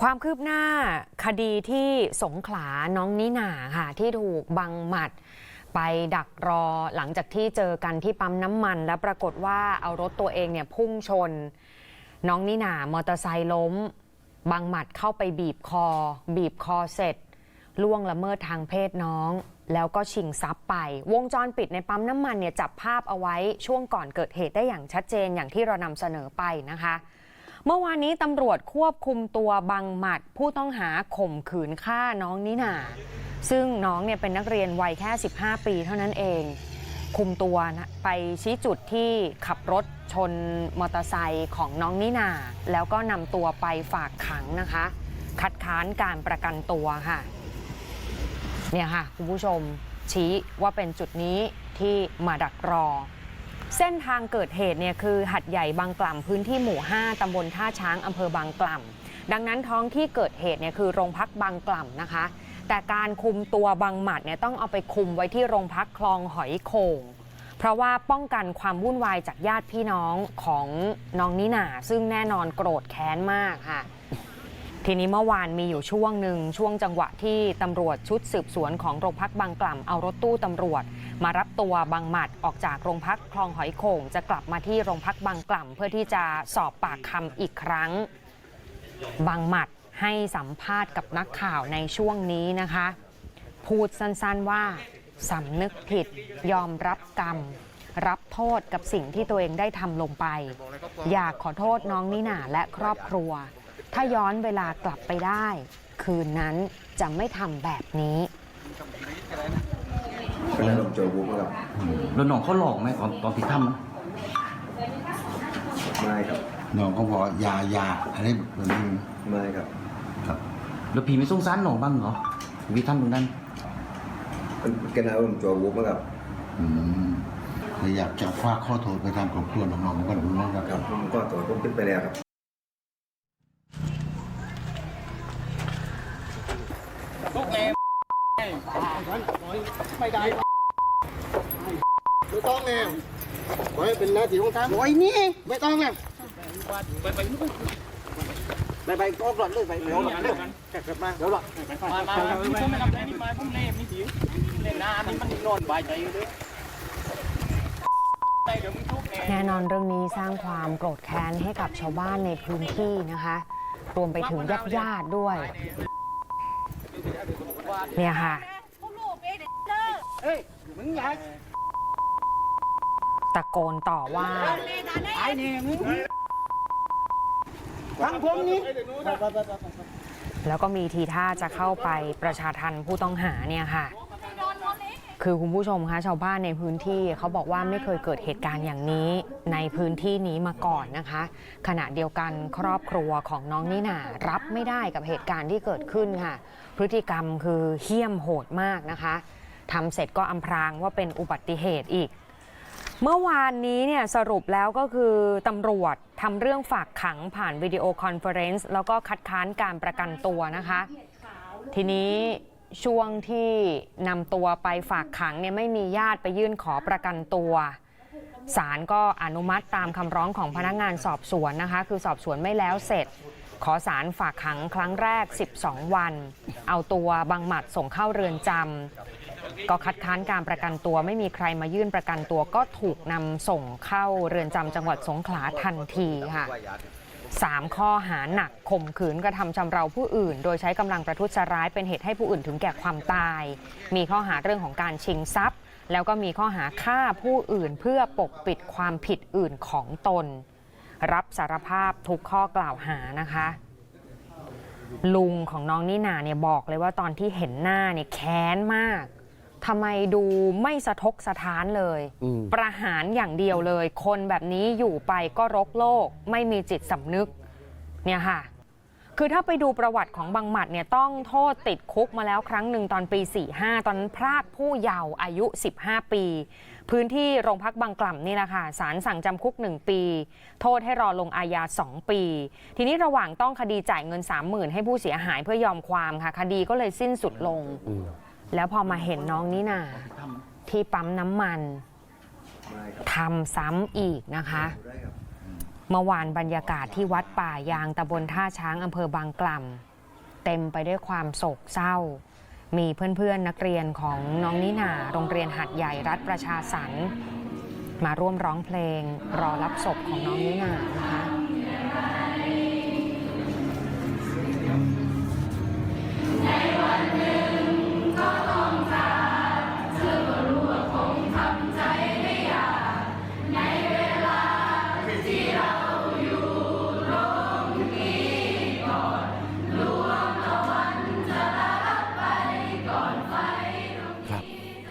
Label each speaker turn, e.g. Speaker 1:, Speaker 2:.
Speaker 1: ความคืบหน้าคดีที่สงขลาน้องนิหน่าค่ะ ที่ถูกบังหมัดไปดักรอหลังจากที่เจอกันที่ปั๊มน้ำมัน แล้วปรากฏว่าเอารถตัวเองเนี่ยพุ่งชน น้องนิหน่ามอเตอร์ไซค์ล้ม บังหมัดเข้าไปบีบคอ บีบคอเสร็จล่วงละเมิดทางเพศน้อง แล้วก็ชิงทรัพย์ไป วงจรปิดในปั๊มน้ำมันเนี่ยจับภาพเอาไว้ช่วงก่อนเกิดเหตุได้อย่างชัดเจนอย่างที่เรานำเสนอไปนะคะ เมื่อวานนี้ตำรวจควบคุมตัวบังหมัด ผู้ต้องหาข่มขืนฆ่าน้องนิน่าซึ่งน้องเนี่ยเป็นนักเรียนวัยแค่ 15 ปีเท่านั้นเอง คุมตัวนะไปชี้จุดที่ขับรถชนมอเตอร์ไซค์ของน้องนิน่าแล้วก็นำตัวไปฝากขังนะคะ คัดค้านการประกันตัวค่ะ เนี่ยค่ะ คุณผู้ชมชี้ว่าเป็นจุดนี้ที่มาดักรอ เส้นทางเกิดเหตุเนี่ยคือหัดใหญ่บางกล่ำพื้นที่หมู่ 5 ตำบลท่าช้างอำเภอบางกล่ำดังนั้นท้องที่เกิดเหตุเนี่ยคือโรงพักบางกล่ำนะคะ แต่การคุมตัวบางหมัดเนี่ยต้องเอาไปคุมไว้ที่โรงพักคลองหอยโขงเพราะว่าป้องกันความวุ่นวายจากญาติพี่น้องของน้องนิน่าซึ่งแน่นอนโกรธแค้นมากค่ะ ทีนี้เมื่อวานมีอยู่ช่วงหนึ่งช่วงจังหวะที่ตำรวจชุดสืบสวนของโรงพักบางกล่ำเอารถตู้ตำรวจ มารับตัวบางหมัดออกจากโรงพักคลองหอยโข่ง จะกลับมาที่โรงพักบางกล่ำเพื่อที่จะสอบปากคำอีกครั้ง บางหมัดให้สัมภาษณ์กับนักข่าวในช่วงนี้นะคะ พูดสั้นๆว่าสำนึกผิดยอมรับกรรม รับโทษกับสิ่งที่ตัวเองได้ทำลงไป อยากขอโทษน้องนิน่าและครอบครัว ถ้าย้อนเวลากลับไปได้ คืนนั้นจะไม่ทำแบบนี้
Speaker 2: เป็นนั้นผมเจอวุ้บครับ
Speaker 3: แล้วน้องเขาหลอกไหมตอนตอนที่ทำนะ
Speaker 2: ไม่ครับ
Speaker 4: น้องเขาบอกอยาอยาอะไรแบบนี้
Speaker 2: ไม่ครับ
Speaker 3: ครับ แล้วพี่ไม่สงสารน้องบ้างเหรอพี่ทำตรงนั้น
Speaker 2: เป็นแกนาผมเจอวุ้บครับ
Speaker 4: อืมแต่อยากจะฝากข้อโทษไปทางครอบครัวน้องๆกันน้องๆ
Speaker 2: ค
Speaker 4: ค
Speaker 2: รั
Speaker 4: รั
Speaker 2: บบผมก็ตัวผมขึ้นไปแล้วครับ
Speaker 5: ไม่ต้องแม่ขอให้เป็นหน้าที่ของท่านโอ้ยนี่ไม่ต้องแม่ไปไปไปไปก็กรอดเลยไปเดี๋ยวหลังเดี๋ยวแขกกลับมาเดี๋ยวหลัง
Speaker 6: มามาผมไม่ทำอะไรนี่มาผมเล่มนี่สิเล่นนานนี่มันนอนบายใจอยู่ด้วยใจเดี๋ยวมึงทุกแน่
Speaker 1: แน่นอนเรื่องนี้สร้างความโกรธแค้นให้กับชาวบ้านในพื้นที่นะคะ รวมไปถึงญาติญาติๆด้วย เนี่ยค่ะ
Speaker 5: เฮ้ยมึงอยาก
Speaker 1: ตะโกนต่อว่า
Speaker 5: ตายเนี่ยมึงฟังผมนี่ไปไปไปไป
Speaker 1: แล้วก็มีทีท่าจะเข้าไปประชาทันผู้ต้องหาเนี่ยค่ะ คือคุณผู้ชมคะชาวบ้านในพื้นที่เขาบอกว่าไม่เคยเกิดเหตุการณ์อย่างนี้ในพื้นที่นี้มาก่อนนะคะ ขณะเดียวกันครอบครัวของน้องนิน่ารับไม่ได้กับเหตุการณ์ที่เกิดขึ้นค่ะ พฤติกรรมคือเหี้ยมโหดมากนะคะ ทำเสร็จก็อำพรางว่าเป็นอุบัติเหตุอีก เมื่อวานนี้เนี่ยสรุปแล้วก็คือตำรวจทำเรื่องฝากขังผ่านวิดีโอคอนเฟอเรนซ์แล้วก็คัดค้านการประกันตัวนะคะ ทีนี้ช่วงที่นำตัวไปฝากขังเนี่ยไม่มีญาติไปยื่นขอประกันตัวศาลก็อนุมัติตามคำร้องของพนักงานสอบสวนนะคะ คือสอบสวนไม่แล้วเสร็จ ขอศาลฝากขังครั้งแรก 12 วัน เอาตัวบังหมัดส่งเข้าเรือนจำ ก็คัดค้านการประกันตัวไม่มีใครมายื่นประกันตัวก็ถูกนำส่งเข้าเรือนจำจังหวัดสงขลาทันทีค่ะสามข้อหาหนักข่มขืนกระทำชำเราผู้อื่น โดยใช้กำลังประทุษร้ายเป็นเหตุให้ผู้อื่นถึงแก่ความตาย มีข้อหาเรื่องของการชิงทรัพย์ แล้วก็มีข้อหาฆ่าผู้อื่นเพื่อปกปิดความผิดอื่นของตน รับสารภาพทุกข้อกล่าวหานะคะ ลุงของน้องนิน่าเนี่ยบอกเลยว่าตอนที่เห็นหน้าเนี่ยแค้นมาก ทำไมดูไม่สะทกสะท้านเลย ประหารอย่างเดียวเลย คนแบบนี้อยู่ไปก็รกโลก ไม่มีจิตสำนึก เนี่ยค่ะ คือถ้าไปดูประวัติของบังหมัดเนี่ยต้องโทษติดคุกมาแล้วครั้งหนึ่งตอนปี 45 ตอนนั้นพรากผู้เยาว์อายุ 15 ปี พื้นที่โรงพักบางกล่ำนี่แหละค่ะศาลสั่งจำคุก 1 ปี โทษให้รอลงอาญา 2 ปี ทีนี้ระหว่างต้องคดีจ่ายเงิน 30,000 ให้ผู้เสียหายเพื่อยอมความค่ะ คดีก็เลยสิ้นสุดลง แล้วพอมาเห็นน้องนี่นาที่ปั๊มน้ำมันทำซ้ำอีกนะคะ เมื่อวานบรรยากาศที่วัดป่ายางตำบลท่าช้างอำเภอบางกล่ำเต็มไปด้วยความโศกเศร้า มีเพื่อนๆนักเรียนของน้องนิน่าโรงเรียนหัดใหญ่รัฐประชาสรรค์มาร่วมร้องเพลงรอรับศพของน้องนิน่านะคะ